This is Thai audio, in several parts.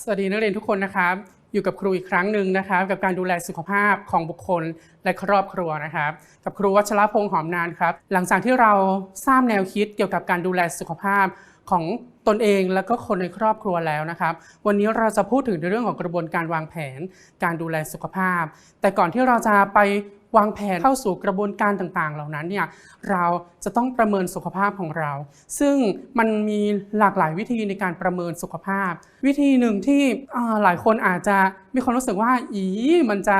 สวัสดีนักเรียนทุกคนนะครับ อยู่กับครูอีกครั้งหนึ่งนะครับ กับการดูแลสุขภาพของบุคคลและครอบครัวนะครับ กับครูวัชรพงษ์หอมนานครับ หลังจากที่เราทราบแนวคิดเกี่ยวกับการดูแลสุขภาพ ของตนเองและก็คนในครอบครัวแล้วนะครับ วันนี้เราจะพูดถึงในเรื่องของกระบวนการวางแผน การดูแลสุขภาพ แต่ก่อนที่เราจะไปวางแผนเข้าสู่กระบวนการต่างๆ เหล่านั้นเนี่ยเราจะต้องประเมินสุขภาพของเรา ซึ่งมันมีหลากหลายวิธีในการประเมินสุขภาพ วิธีหนึ่งที่หลายคนอาจจะมีความรู้สึกว่าอีมันจะ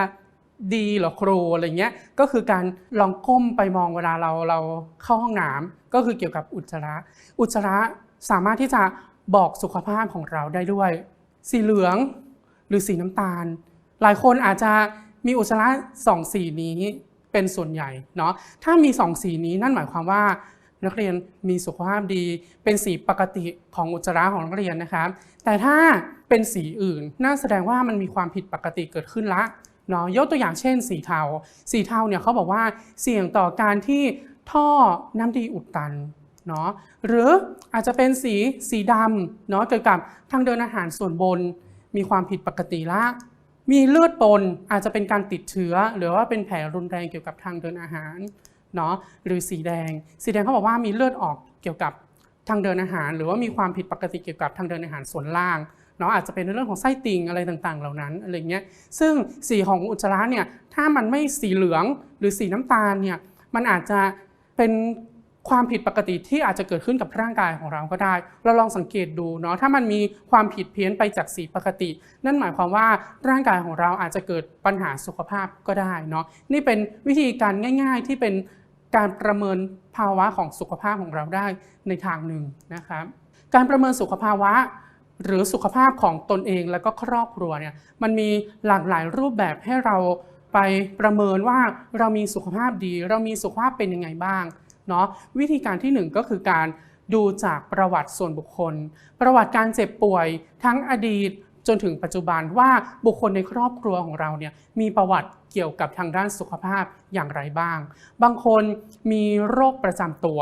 ดีหรอครูอะไรเงี้ยก็คือการลองก้มไปมองเวลาเราเราเข้าห้องน้ำก็คือเกี่ยวกับอุจจาระ อุจจาระ สามารถที่จะบอกสุขภาพของเราได้ด้วย สีเหลืองหรือสีน้ำตาล หลายคนอาจจะมีอุจจาระสองสีนี้เป็นส่วนใหญ่เนาะถ้ามีสองสีนี้นั่นหมายความว่านักเรียนมีสุขภาพดี เป็นสีปกติของอุจจาระของนักเรียนนะครับ แต่ถ้าเป็นสีอื่นน่าแสดงว่ามันมีความผิดปกติเกิดขึ้นละเนาะยกตัวอย่างเช่น สีเทา สีเทาเนี่ยเขาบอกว่าเสี่ยงต่อการที่ท่อน้ำดีอุดตัน เนาะหรืออาจจะเป็นสีสีดำเนาะเกี่ยวกับทางเดินอาหารส่วนบน มีความผิดปกติละมีเลือดปนอาจจะเป็นการติดเชื้อ หรือว่าเป็นแผลรุนแรงเกี่ยวกับทางเดินอาหารเนาะหรือสีแดง สีแดงเขาบอกว่ามีเลือดออกเกี่ยวกับทางเดินอาหาร หรือว่ามีความผิดปกติเกี่ยวกับทางเดินอาหารส่วนล่างเนาะอาจจะเป็นในเรื่องของไส้ติ่งอะไรต่างๆ เหล่านั้นอะไรเงี้ยซึ่งสีของอุจจาระเนี่ยถ้ามันไม่สีเหลืองหรือสีน้ำตาลเนี่ยมันอาจจะเป็น ความผิดปกติที่อาจจะเกิดขึ้นกับร่างกายของเราก็ได้ เราลองสังเกตดูเนาะถ้ามันมีความผิดเพี้ยนไปจากสีปกติ นั่นหมายความว่าร่างกายของเราอาจจะเกิดปัญหาสุขภาพก็ได้เนาะนี่เป็นวิธีการง่าย ๆ ที่เป็นการประเมินภาวะของสุขภาพของเราได้ในทางหนึ่งนะครับการประเมินสุขภาวะหรือสุขภาพของตนเองและก็ครอบครัวเนี่ยมันมีหลากหลายรูปแบบให้เราไปประเมินว่าเรามีสุขภาพดี เรามีสุขภาพเป็นยังไงบ้าง เนาะวิธีการที่หนึ่งก็คือการดูจากประวัติส่วนบุคคล ประวัติการเจ็บป่วยทั้งอดีตจนถึงปัจจุบันว่าบุคคลในครอบครัวของเราเนี่ยมีประวัติเกี่ยวกับทางด้านสุขภาพอย่างไรบ้าง บางคนมีโรคประจำตัว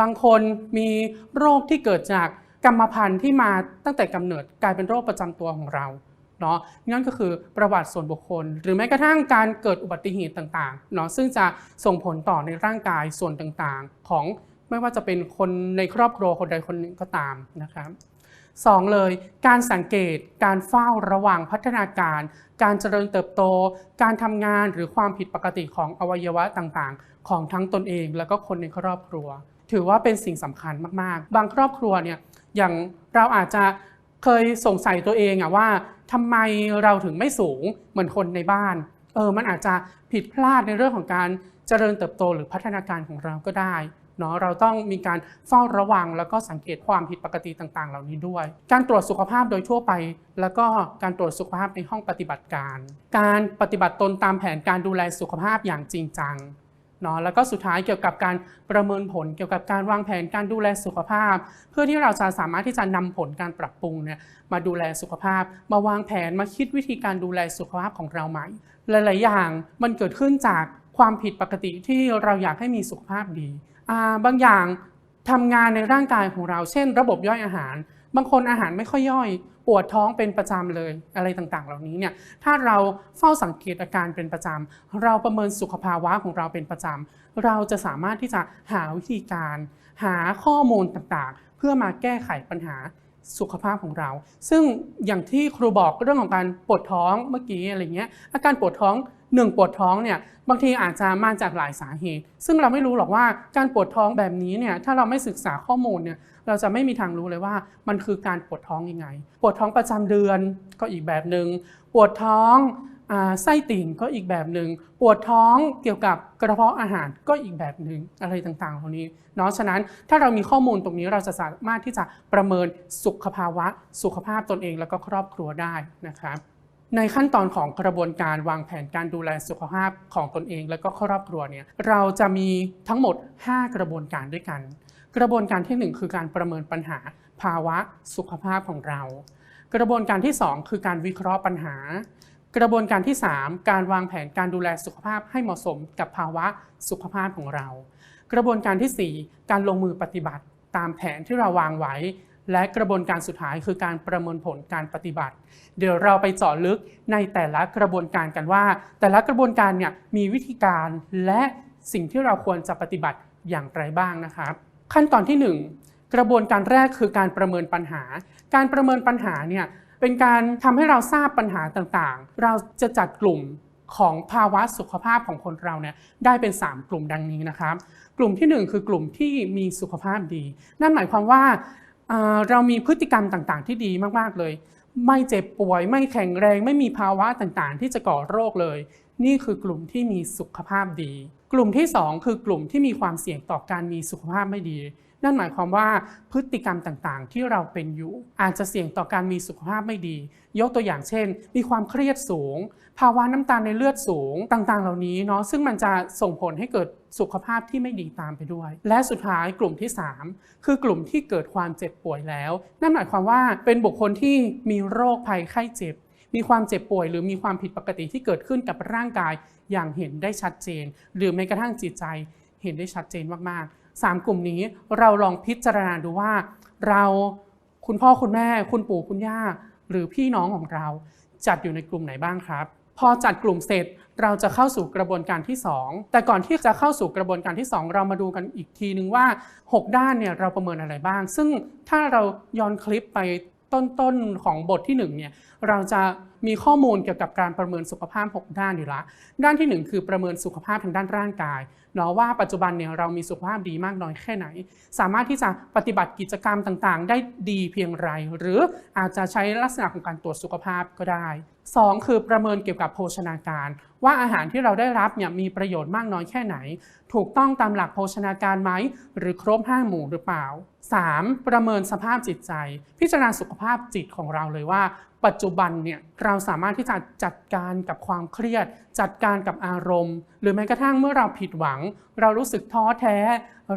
บางคนมีโรคที่เกิดจากกรรมพันธุ์ที่มาตั้งแต่กำเนิดกลายเป็นโรคประจำตัวของเรา เนาะนั่นก็คือประวัติส่วนบุคคล หรือแม้กระทั่งการเกิดอุบัติเหตุต่างๆเนาะซึ่งจะส่งผลต่อในร่างกายส่วนต่างๆ ของไม่ว่าจะเป็นคนในครอบครัวคนใดคนหนึ่งก็ตามนะครับสองเลยการสังเกตการเฝ้าระวังพัฒนาการ การเจริญเติบโต การทำงานหรือความผิดปกติของอวัยวะต่างๆ ของทั้งตนเองและก็คนในครอบครัว ถือว่าเป็นสิ่งสำคัญมากๆ บางครอบครัวเนี่ยอย่างเราอาจจะเคยสงสัยตัวเองอะว่า ทำไมเราถึงไม่สูงเหมือนคนในบ้าน เออ มันอาจจะผิดพลาดในเรื่องของการเจริญเติบโตหรือพัฒนาการของเราก็ได้เนาะเราต้องมีการเฝ้าระวัง แล้วก็สังเกตความผิดปกติต่างๆ เหล่านี้ด้วย การตรวจสุขภาพโดยทั่วไป แล้วก็การตรวจสุขภาพในห้องปฏิบัติการ การปฏิบัติตนตามแผนการดูแลสุขภาพอย่างจริงจัง เนาะแล้วก็สุดท้ายเกี่ยวกับการประเมินผล เกี่ยวกับการวางแผนการดูแลสุขภาพ เพื่อที่เราจะสามารถที่จะนำผลการปรับปรุงเนี่ยมาดูแลสุขภาพ มาวางแผนมาคิดวิธีการดูแลสุขภาพของเราใหม่ หลาย ๆ อย่างมันเกิดขึ้นจากความผิดปกติที่เราอยากให้มีสุขภาพดี บางอย่างทำงานในร่างกายของเรา เช่น ระบบย่อยอาหาร บางคนอาหารไม่ค่อยย่อย ปวดท้องเป็นประจำเลยอะไรต่างๆ เหล่านี้เนี่ยถ้าเราเฝ้าสังเกตอาการเป็นประจำเราประเมินสุขภาวะของเราเป็นประจำเราจะสามารถที่จะหาวิธีการ หาข้อมูลต่างๆ เพื่อมาแก้ไขปัญหาสุขภาพของเรา ซึ่งอย่างที่ครูบอกเรื่องของการปวดท้องเมื่อกี้อะไรเงี้ยอาการปวดท้องหนึ่งปวดท้องเนี่ยบางทีอาจจะมาจากหลายสาเหตุ ซึ่งเราไม่รู้หรอกว่าการปวดท้องแบบนี้เนี่ยถ้าเราไม่ศึกษาข้อมูลเนี่ย เราจะไม่มีทางรู้เลยว่า มันคือการปวดท้องยังไง ปวดท้องประจำเดือนก็อีกแบบหนึ่งปวดท้องอไส้ติ่งก็อีกแบบหนึ่งปวดท้องเกี่ยวกับกระเพาะอาหารก็อีกแบบหนึ่งอะไรต่างๆเหล่านี้เนาะฉะนั้นถ้าเรามีข้อมูลตรงนี้เราจะสามารถที่จะประเมินสุขภาวะ สุขภาพตนเองแล้วก็ครอบครัวได้นะครับในขั้นตอนของกระบวนการวางแผนการดูแลสุขภาพของตนเองและก็ครอบครัวเนี่ยเราจะมีทั้งหมด 5 กระบวนการด้วยกัน กระบวนการทีหนึ่1 คือการประเมินปัญหาภาวะสุขภาพของเรา กระบวนการที่ 2 คือการวิเคราะห์ปัญหา กระบวนการที่ 3 การวางแผนการดูแลสุขภาพให้เหมาะสมกับภาวะสุขภาพของเรา กระบวนการทีสี่ 4 การลงมือปฏิบัติตามแผนที่เราวางไว้ และกระบวนการสุดท้ายคือการประเมินผลการปฏิบัติ เดี๋ยวเราไปเจาะลึกในแต่ละกระบวนการกันว่า แต่ละกระบวนการเนี่ยมีวิธีการและสิ่งที่เราควรจะปฏิบัติอย่างไรบ้างนะครับ ขั้นตอนที่ 1 กระบวนการแรกคือการประเมินปัญหา การประเมินปัญหาเนี่ยเป็นการทำให้เราทราบปัญหาต่างๆ เราจะจัดกลุ่มของภาวะสุขภาพของคนเราเนี่ยได้เป็น 3 กลุ่มดังนี้นะครับ กลุ่มทีหนึ่1 คือกลุ่มที่มีสุขภาพดี นั่นหมายความว่าเเรามีพฤติกรรมต่างๆ ที่ดีมากๆเลย ไม่เจ็บป่วย ไม่แข็งแรง ไม่มีภาวะต่างๆ ที่จะก่อโรคเลย นี่คือกลุ่มที่มีสุขภาพดี กลุ่มที่ 2 คือกลุ่มที่มีความเสี่ยงต่อการมีสุขภาพไม่ดี นั่นหมายความว่าพฤติกรรมต่างๆ ที่เราเป็นอยู่ อาจจะเสี่ยงต่อการมีสุขภาพไม่ดี ยกตัวอย่างเช่น มีความเครียดสูง ภาวะน้ำตาลในเลือดสูงต่างๆ เหล่านี้เนาะซึ่งมันจะส่งผลให้เกิดสุขภาพที่ไม่ดีตามไปด้วย และสุดท้ายกลุ่มที่ 3 คือกลุ่มที่เกิดความเจ็บป่วยแล้ว นั่นหมายความว่าเป็นบุคคลที่มีโรคภัยไข้เจ็บ มีความเจ็บป่วย หรือมีความผิดปกติที่เกิดขึ้นกับร่างกายอย่างเห็นได้ชัดเจน หรือแม้กระทั่งจิตใจเห็นได้ชัดเจนมากๆ 3 กลุ่มนี้เราลองพิจารณาดูว่า เราคุณพ่อคุณแม่ คุณปู่คุณย่า หรือพี่น้องของเรา จัดอยู่ในกลุ่มไหนบ้างครับ พอจัดกลุ่มเสร็จเราจะเข้าสู่กระบวนการที่ 2 แต่ก่อนที่จะเข้าสู่กระบวนการที่ 2 เรามาดูกันอีกทีนึงว่า 6 ด้านเนี่ยเราประเมินอะไรบ้าง ซึ่งถ้าเราย้อนคลิปไป ต้นๆของบทที่1เนี่ยเราจะมีข้อมูลเกี่ยวกับการประเมินสุขภาพ 6 ด้านอยู่ละ ด้านที่ 1 คือประเมินสุขภาพทางด้านร่างกายเนาะว่าปัจจุบันเนี่ยเรามีสุขภาพดีมากน้อยแค่ไหน สามารถที่จะปฏิบัติกิจกรรมต่างๆ ได้ดีเพียงไร หรืออาจจะใช้ลักษณะของการตรวจสุขภาพก็ได้ 2 คือประเมินเกี่ยวกับโภชนาการว่าอาหารที่เราได้รับเนี่ยมีประโยชน์มากน้อยแค่ไหน ถูกต้องตามหลักโภชนาการไหม หรือครบห้าหมู่หรือเปล่า 3. ประเมินสภาพจิตใจ พิจารณาสุขภาพจิตของเราเลยว่า ปัจจุบันเนี่ยเราสามารถที่จะจัดการกับความเครียด จัดการกับอารมณ์ หรือแม้กระทั่งเมื่อเราผิดหวัง เรารู้สึกท้อแท้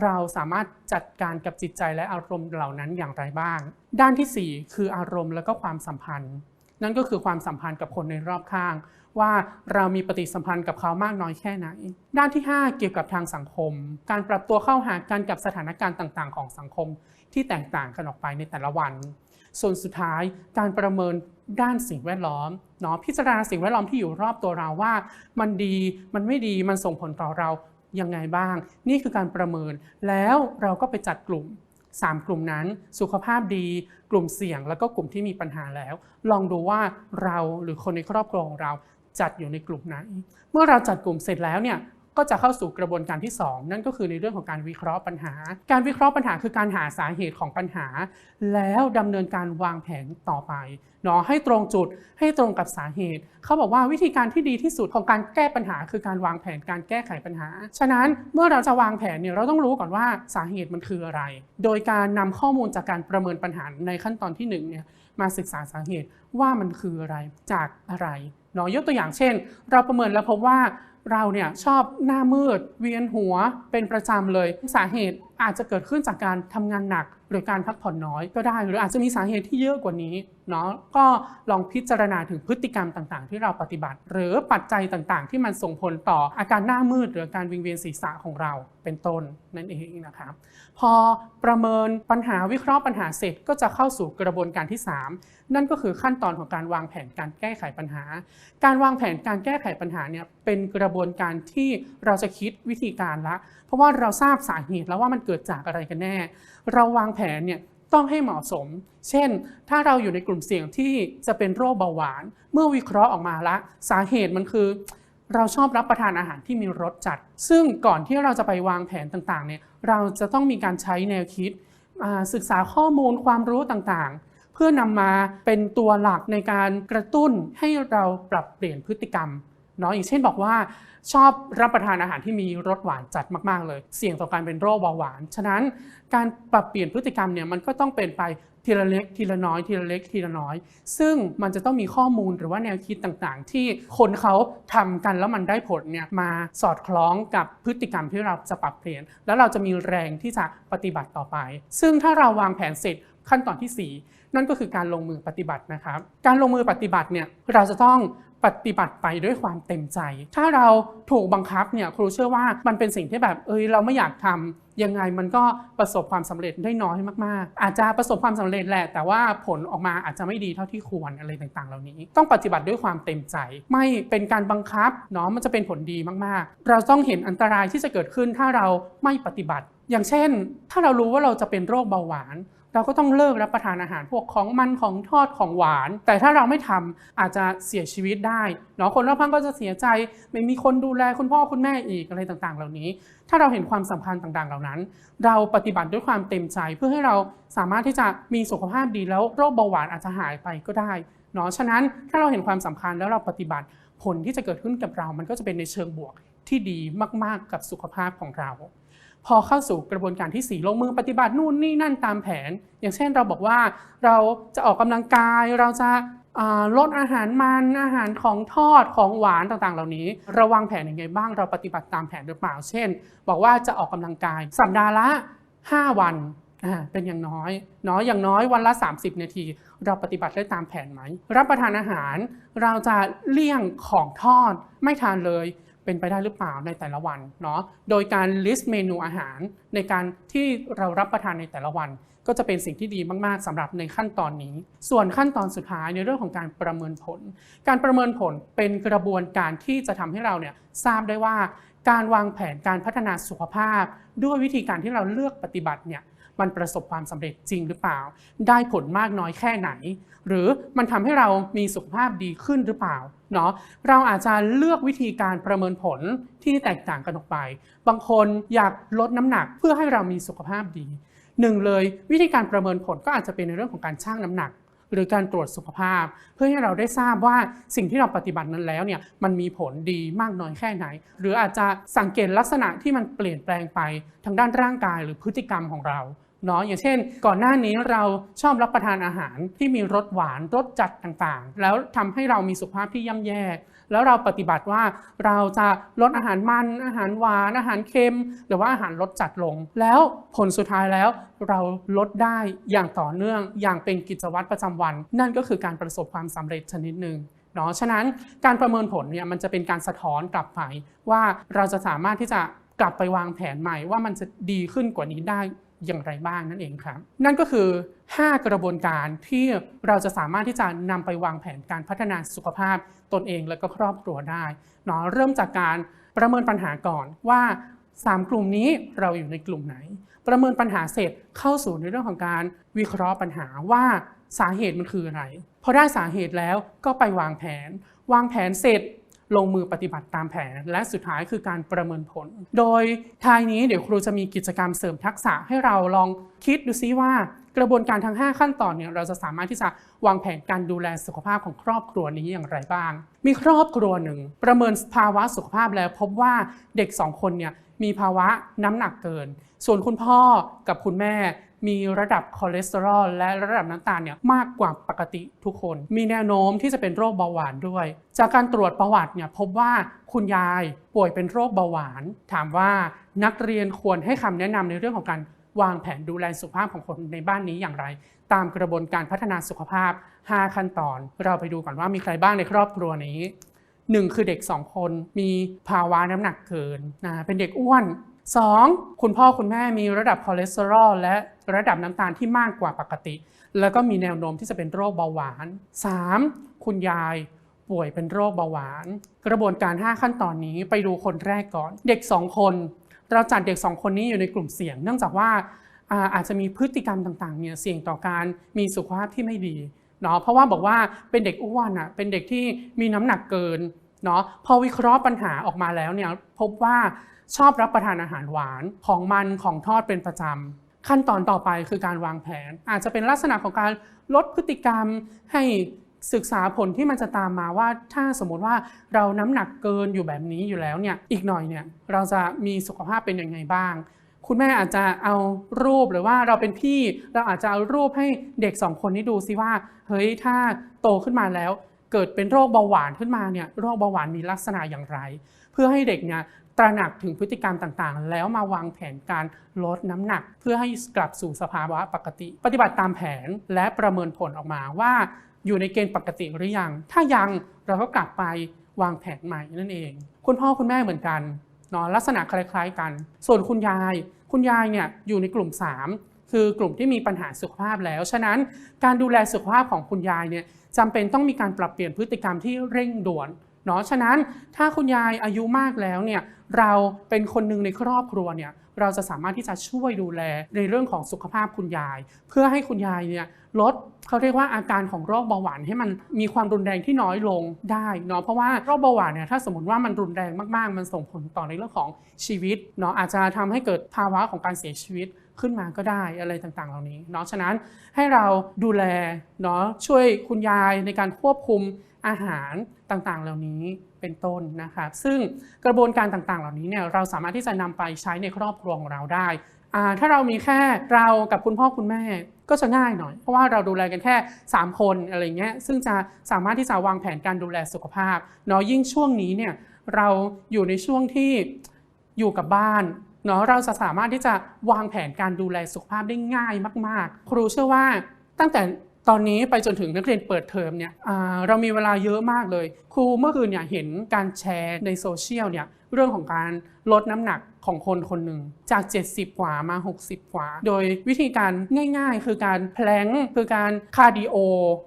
เราสามารถจัดการกับจิตใจและอารมณ์เหล่านั้นอย่างไรบ้าง ด้านทีสี่4 คืออารมณ์และก็ความสัมพันธ์ นั่นก็คือความสัมพันธ์กับคนในรอบข้าง ว่าเรามีปฏิสัมพันธ์กับเขามากน้อยแค่ไหน ด้านที่ 5 เกี่ยวกับทางสังคม การปรับตัวเข้าหากันกับสถานการณ์ต่างๆ ของสังคมที่แตกต่างกันออกไปในแต่ละวัน ส่วนสุดท้ายการประเมินด้านสิ่งแวดล้อมเนาะพิจารณาสิ่งแวดล้อมที่อยู่รอบตัวเราว่า มันดีมันไม่ดีมันส่งผลต่อเรายังไงบ้าง นี่คือการประเมินแล้วเราก็ไปจัดกลุ่ม 3 กลุ่มนั้น สุขภาพดี กลุ่มเสี่ยง แล้วก็กลุ่มที่มีปัญหาแล้ว ลองดูว่าเราหรือคนในครอบครัวของเรา จัดอยู่ในกลุ่มไหน เมื่อเราจัดกลุ่มเสร็จแล้วเนี่ยก็จะเข้าสู่กระบวนการที่ 2 นั่นก็คือในเรื่องของการวิเคราะห์ปัญหา การวิเคราะห์ปัญหาคือการหาสาเหตุของปัญหา แล้วดำเนินการวางแผนต่อไปเนาะให้ตรงจุดให้ตรงกับสาเหตุ เขาบอกว่าวิธีการที่ดีที่สุดของการแก้ปัญหา คือการวางแผนการแก้ไขปัญหา ฉะนั้นเมื่อเราจะวางแผนเนี่ยเราต้องรู้ก่อนว่าสาเหตุมันคืออะไร โดยการนำข้อมูลจากการประเมินปัญหาในขั้นตอนที่หนึ่งเนี่ยมาศึกษาสาเหตุว่ามันคืออะไรจากอะไร เนาะยกตัวอย่างเช่น เราประเมินแล้วพบว่าเราเนี่ยชอบหน้ามืด เวียนหัวเป็นประจำเลย สาเหตุอาจจะเกิดขึ้นจากการทำงานหนัก หรือการพักผ่อนน้อยก็ได้ หรืออาจจะมีสาเหตุที่เยอะกว่านี้ เนาะก็ลองพิจารณาถึงพฤติกรรมต่างๆ ที่เราปฏิบัติ หรือปัจจัยต่างๆ ที่มันส่งผลต่ออาการหน้ามืด หรือการวิงเวียนศีรษะของเราเป็นต้นนั่นเองนะครับพอประเมินปัญหาวิเคราะห์ปัญหาเสร็จก็จะเข้าสู่กระบวนการที่ 3 นั่นก็คือขั้นตอนของการวางแผนการแก้ไขปัญหา การวางแผนการแก้ไขปัญหาเนี่ยเป็นกระบวนการที่เราจะคิดวิธีการละ เพราะว่าเราทราบสาเหตุแล้วว่ามันเกิดจากอะไรกันแน่ เราวางแผนเนี่ย ต้องให้เหมาะสม เช่น ถ้าเราอยู่ในกลุ่มเสี่ยงที่จะเป็นโรคเบาหวาน เมื่อวิเคราะห์ออกมาละ สาเหตุมันคือ เราชอบรับประทานอาหารที่มีรสจัด ซึ่งก่อนที่เราจะไปวางแผนต่างๆ เนี่ย เราจะต้องมีการใช้แนวคิด ศึกษาข้อมูลความรู้ต่างๆ เพื่อนำมาเป็นตัวหลักในการกระตุ้นให้เราปรับเปลี่ยนพฤติกรรม เนาะอย่างเช่นบอกว่าชอบรับประทานอาหารที่มีรสหวานจัดมากๆ เลย เสี่ยงต่อการเป็นโรคเบาหวาน ฉะนั้นการปรับเปลี่ยนพฤติกรรมเนี่ยมันก็ต้องเป็นไปทีละเล็กทีละน้อยทีละเล็กทีละน้อย ซึ่งมันจะต้องมีข้อมูลหรือว่าแนวคิดต่างๆ ที่คนเขาทำกันแล้วมันได้ผลเนี่ยมาสอดคล้องกับพฤติกรรมที่เราจะปรับเปลี่ยน แล้วเราจะมีแรงที่จะปฏิบัติต่อไป ซึ่งถ้าเราวางแผนเสร็จขั้นตอนที่ 4 นั่นก็คือการลงมือปฏิบัตินะครับ การลงมือปฏิบัติเนี่ยเราจะต้อง ปฏิบัติไปด้วยความเต็มใจ ถ้าเราถูกบังคับเนี่ยครูเชื่อว่ามันเป็นสิ่งที่แบบเอ้ยเราไม่อยากทำยังไงมันก็ประสบความสำเร็จได้น้อยมากๆ อาจจะประสบความสำเร็จแหละ แต่ว่าผลออกมาอาจจะไม่ดีเท่าที่ควรอะไรต่างๆ เหล่านี้ ต้องปฏิบัติด้วยความเต็มใจ ไม่เป็นการบังคับเนาะมันจะเป็นผลดีมากๆ เราต้องเห็นอันตรายที่จะเกิดขึ้นถ้าเราไม่ปฏิบัติ อย่างเช่น ถ้าเรารู้ว่าเราจะเป็นโรคเบาหวาน เราก็ต้องเลิกรับประทานอาหารพวกของมันของทอดของหวาน แต่ถ้าเราไม่ทำอาจจะเสียชีวิตได้เนาะคนรอบข้างก็จะเสียใจ ไม่มีคนดูแลคุณพ่อคุณแม่อีกอะไรต่างๆ เหล่านี้ ถ้าเราเห็นความสำคัญต่างๆ เหล่านั้น เราปฏิบัติด้วยความเต็มใจเพื่อให้เราสามารถที่จะมีสุขภาพดีแล้วโรคเบาหวานอาจจะหายไปก็ได้เนาะฉะนั้นถ้าเราเห็นความสำคัญแล้วเราปฏิบัติผลที่จะเกิดขึ้นกับเรา มันก็จะเป็นในเชิงบวกที่ดีมาก ๆ กับสุขภาพของเรา พอเข้าสู่กระบวนการที่ 4 ลงมือปฏิบัตินู่นนี่นั่นตามแผน อย่างเช่นเราบอกว่าเราจะออกกำลังกายเราจะลดอาหารมันอาหารของทอดของหวานต่างๆ เหล่านี้ราวางแผนยังไงบ้างเราปฏิบัติตามแผนหรือเปล่า เช่น บอกว่าจะออกกำลังกาย สัปดาห์ละ 5 วันเป็นอย่างน้อยเนาะอย่างน้อยวันละ 30 นาที เราปฏิบัติได้ตามแผนไหม รับประทานอาหารเราจะเลี่ยงของทอดไม่ทานเลย เป็นไปได้หรือเปล่าในแต่ละวันเนาะโดยการ list เมนูอาหาร ในการที่เรารับประทานในแต่ละวัน ก็จะเป็นสิ่งที่ดีมาก ๆสำหรับในขั้นตอนนี้ ส่วนขั้นตอนสุดท้ายในเรื่องของการประเมินผล การประเมินผลเป็นกระบวนการที่จะทำให้เราเนี่ยทราบได้ว่า การวางแผนการพัฒนาสุขภาพ ด้วยวิธีการที่เราเลือกปฏิบัติเนี่ย มันประสบความสำเร็จจริงหรือเปล่า ได้ผลมากน้อยแค่ไหน หรือมันทำให้เรามีสุขภาพดีขึ้นหรือเปล่าเนาะเราอาจจะเลือกวิธีการประเมินผลที่แตกต่างกันออกไป บางคนอยากลดน้ำหนักเพื่อให้เรามีสุขภาพดีหนึ่งเลยวิธีการประเมินผลก็อาจจะเป็นในเรื่องของการชั่งน้ำหนัก หรือการตรวจสุขภาพ เพื่อให้เราได้ทราบว่าสิ่งที่เราปฏิบัตินั้นแล้วเนี่ยมันมีผลดีมากน้อยแค่ไหน หรืออาจจะสังเกตลักษณะที่มันเปลี่ยนแปลงไปทางด้านร่างกายหรือพฤติกรรมของเรา เนาะอย่างเช่น ก่อนหน้านี้เราชอบรับประทานอาหารที่มีรสหวานรสจัดต่างๆ แล้วทำให้เรามีสุขภาพที่ย่ำแย่ แล้วเราปฏิบัติว่าเราจะลดอาหารมัน อาหารหวาน อาหารเค็ม หรือว่าอาหารรสจัดลง แล้วผลสุดท้ายแล้วเราลดได้อย่างต่อเนื่องอย่างเป็นกิจวัตรประจำวัน นั่นก็คือการประสบความสำเร็จชนิดหนึ่งเนาะฉะนั้นการประเมินผลเนี่ยมันจะเป็นการสะท้อนกลับไปว่าเราจะสามารถที่จะกลับไปวางแผนใหม่ว่ามันจะดีขึ้นกว่านี้ได้ อย่างไรบ้างนั่นเองครับ นั่นก็คือ 5 กระบวนการที่เราจะสามารถที่จะนำไปวางแผนการพัฒนาสุขภาพตนเองและก็ครอบครัวได้เนาะเริ่มจากการประเมินปัญหาก่อนว่า 3 กลุ่มนี้เราอยู่ในกลุ่มไหน ประเมินปัญหาเสร็จเข้าสู่ในเรื่องของการวิเคราะห์ปัญหาว่าสาเหตุมันคืออะไรพอได้สาเหตุแล้วก็ไปวางแผน วางแผนเสร็จ ลงมือปฏิบัติตามแผน และสุดท้ายคือการประเมินผล โดยท้ายนี้เดี๋ยวครูจะมีกิจกรรมเสริมทักษะให้เราลองคิดดูซิว่ากระบวนการทั้ง 5 ขั้นตอนเนี่ยเราจะสามารถที่จะวางแผนการดูแลสุขภาพของครอบครัวนี้อย่างไรบ้าง มีครอบครัวหนึ่ง ประเมินภาวะสุขภาพแล้วพบว่าเด็ก 2 คนเนี่ยมีภาวะน้ำหนักเกิน ส่วนคุณพ่อกับคุณแม่ มีระดับคอเลสเตอรอลและระดับน้ำตาลเนี่ยมากกว่าปกติทุกคน มีแนวโน้มที่จะเป็นโรคเบาหวานด้วย จากการตรวจประวัติเนี่ยพบว่าคุณยายป่วยเป็นโรคเบาหวาน ถามว่านักเรียนควรให้คำแนะนำในเรื่องของการวางแผนดูแลสุขภาพของคนในบ้านนี้อย่างไร ตามกระบวนการพัฒนาสุขภาพ 5 ขั้นตอน เราไปดูก่อนว่ามีใครบ้างในครอบครัวนี้หนึ่งคือเด็ก 2 คนมีภาวะน้ำหนักเกินนะเป็นเด็กอ้วน 2. คุณพ่อคุณแม่มีระดับคอเลสเตอรอลและระดับน้ำตาลที่มากกว่าปกติ แล้วก็มีแนวโน้มที่จะเป็นโรคเบาหวาน 3. คุณยายป่วยเป็นโรคเบาหวาน กระบวนการ 5 ขั้นตอนนี้ไปดูคนแรกก่อน เด็ก 2 คน เราจัดเด็ก 2 คนนี้อยู่ในกลุ่มเสี่ยง เนื่องจากว่าอาอาจจะมีพฤติกรรมต่างๆเนี่ยเสี่ยงต่อการมีสุขภาพที่ไม่ดีเนาะเพราะว่าบอกว่าเป็นเด็กอ้วนอะเป็นเด็กที่มีน้ำหนักเกินเนาะพอวิเคราะห์ปัญหาออกมาแล้วเนี่ยพบว่า ชอบรับประทานอาหารหวานของมันของทอดเป็นประจำขั้นตอนต่อไปคือการวางแผน อาจจะเป็นลักษณะของการลดพฤติกรรมให้ศึกษาผลที่มันจะตามมาว่าถ้าสมมติว่าเราน้ำหนักเกินอยู่แบบนี้อยู่แล้วเนี่ยอีกหน่อยเนี่ยเราจะมีสุขภาพเป็นยังไงบ้าง คุณแม่อาจจะเอารูปหรือว่าเราเป็นพี่ เราอาจจะเอารูปให้เด็กสองคนนี้ดูซิว่าเฮ้ยถ้าโตขึ้นมาแล้ว เกิดเป็นโรคเบาหวานขึ้นมาเนี่ยโรคเบาหวานมีลักษณะอย่างไร เพื่อให้เด็กเนี่ย ตระหนักถึงพฤติกรรมต่างๆ แล้วมาวางแผนการลดน้ำหนัก เพื่อให้กลับสู่สภาวะปกติ ปฏิบัติตามแผนและประเมินผลออกมาว่า อยู่ในเกณฑ์ปกติหรือยัง ถ้ายังเราก็กลับไปวางแผนใหม่นั่นเอง คุณพ่อคุณแม่เหมือนกันเนาะลักษณะคล้ายๆกัน ส่วนคุณยาย คุณยายเนี่ยอยู่ในกลุ่ม 3 คือกลุ่มที่มีปัญหาสุขภาพแล้ว ฉะนั้นการดูแลสุขภาพของคุณยายเนี่ยจำเป็นต้องมีการปรับเปลี่ยนพฤติกรรมที่เร่งด่วนเนาะฉะนั้นถ้าคุณยายอายุมากแล้วเนี่ย เราเป็นคนหนึ่งในครอบครัวเนี่ยเราจะสามารถที่จะช่วยดูแลในเรื่องของสุขภาพคุณยาย เพื่อให้คุณยายเนี่ยลดเขาเรียกว่าอาการของโรคเบาหวานให้มันมีความรุนแรงที่น้อยลงได้เนาะเพราะว่าโรคเบาหวานเนี่ยถ้าสมมติว่ามันรุนแรงมากๆ มันส่งผลต่อในเรื่องของชีวิตเนาะอาจจะทำให้เกิดภาวะของการเสียชีวิตขึ้นมาก็ได้อะไรต่างๆ เหล่านี้เนาะฉะนั้นให้เราดูแลเนาะช่วยคุณยายในการควบคุมอาหารต่างๆ เหล่านี้ เป็นต้นนะครับซึ่งกระบวนการต่างๆ เหล่านี้เนี่ยเราสามารถที่จะนำไปใช้ในครอบครัวของเราได้ ถ้าเรามีแค่เรากับคุณพ่อคุณแม่ก็จะง่ายหน่อย เพราะว่าเราดูแลกันแค่ 3 คนอะไรเงี้ยซึ่งจะสามารถที่จะวางแผนการดูแลสุขภาพเนาะยิ่งช่วงนี้เนี่ยเราอยู่ในช่วงที่อยู่กับบ้านเนาะเราจะสามารถที่จะวางแผนการดูแลสุขภาพได้ง่ายมาก ๆ ครูเชื่อว่าตั้งแต่ ตอนนี้ไปจนถึงนักเรียนเปิดเทอมเนี่ยเรามีเวลาเยอะมากเลย ครูเมื่อคืนเนี่ยเห็นการแชร์ในโซเชียลเนี่ยเรื่องของการลดน้ำหนัก ของคนคนหนึ่งจาก 70 กว่ามา 60 กว่า โดยวิธีการง่าย ๆ คือการแพลงคือการคาร์ดิโอ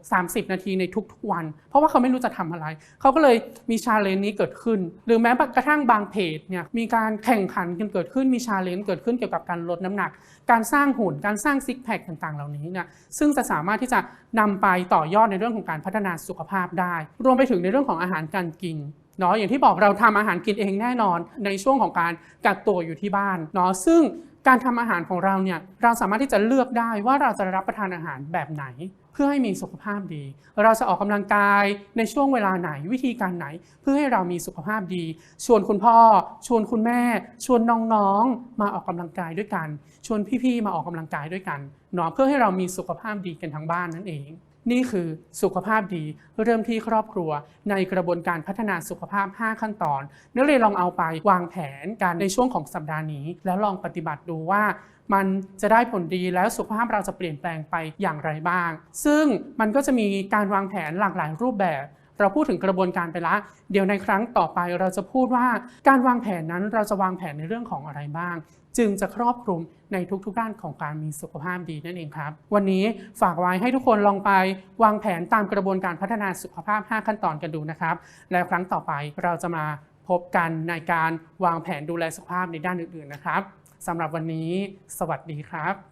30 นาทีในทุกๆวัน เพราะว่าเขาไม่รู้จะทำอะไร เขาก็เลยมีชาเลนจ์นี้เกิดขึ้น หรือแม้กระทั่งบางเพจเนี่ยมีการแข่งขันกันเกิดขึ้นมีชาเลนจ์เกิดขึ้นเกี่ยวกับการลดน้ำหนัก การสร้างหุ่นการสร้างซิกแพคต่างๆ เหล่านี้เนี่ยซึ่งจะสามารถที่จะนำไปต่อยอดในเรื่องของการพัฒนาสุขภาพได้ รวมไปถึงในเรื่องของอาหารการกิน เนาะอย่างที่บอกเราทำอาหารกินเองแน่นอน ในช่วงของการกักตัวอยู่ที่บ้านเนาะซึ่งการทำอาหารของเราเนี่ยเราสามารถที่จะเลือกได้ว่าเราจะรับประทานอาหารแบบไหน เพื่อให้มีสุขภาพดี เราจะออกกำลังกายในช่วงเวลาไหนวิธีการไหน เพื่อให้เรามีสุขภาพดี ชวนคุณพ่อ ชวนคุณแม่ ชวนน้องๆ มาออกกำลังกายด้วยกัน ชวนพี่ๆมาออกกำลังกายด้วยกันเนาะเพื่อให้เรามีสุขภาพดีกันทั้งบ้านนั่นเอง นี่คือสุขภาพดีเริ่มที่ครอบครัว ในกระบวนการพัฒนาสุขภาพ 5 ขั้นตอน นักเรียนลองเอาไปวางแผนการในช่วงของสัปดาห์นี้ แล้วลองปฏิบัติดูว่ามันจะได้ผลดีแล้วสุขภาพเราจะเปลี่ยนแปลงไปอย่างไรบ้าง ซึ่งมันก็จะมีการวางแผนหลากหลายรูปแบบ เราพูดถึงกระบวนการไปละ เดี๋ยวในครั้งต่อไปเราจะพูดว่าการวางแผนนั้นเราจะวางแผนในเรื่องของอะไรบ้าง จึงจะครอบคลุมในทุกๆด้านของการมีสุขภาพดีนั่นเองครับ วันนี้ฝากไว้ให้ทุกคนลองไปวางแผนตามกระบวนการพัฒนาสุขภาพ 5 ขั้นตอนกันดูนะครับ แล้วครั้งต่อไปเราจะมาพบกันในการวางแผนดูแลสุขภาพในด้านอื่นๆนะครับสำหรับวันนี้ สวัสดีครับ